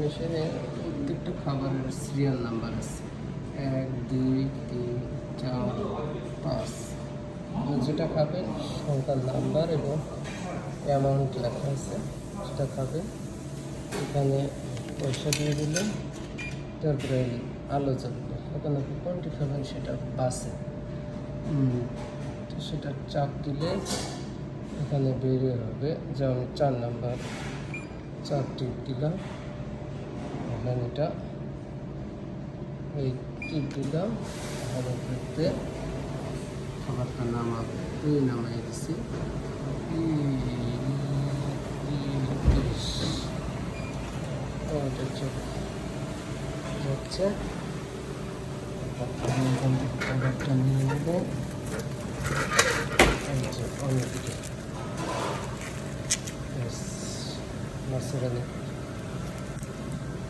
মেশিনে প্রত্যেকটা খাবারের সিরিয়াল নাম্বার আছে। এক, দুই, তিন, চার, পাঁচ। যেটা খাবেন সংখ্যার নাম্বার এবং অ্যামাউন্ট লেখা আছে, সেটা খাবেন এখানে পয়সা দিয়ে দিলে, তারপরে আলো জ্বলবে এখন আপনি কোনটি খাবেন সেটা বাসে। সেটা চাপ দিলে এখানে বেরিয়ে হবে। যেমন চার নাম্বার চার টিপ দিলাম। এখানে এটা এই টিপ দিলাম এখানে ঘুরতে খাবারটা নামাবে এই নামাই দিছি যাচ্ছে খাবারটা নিয়ে নেব অন্যদিকে মাছের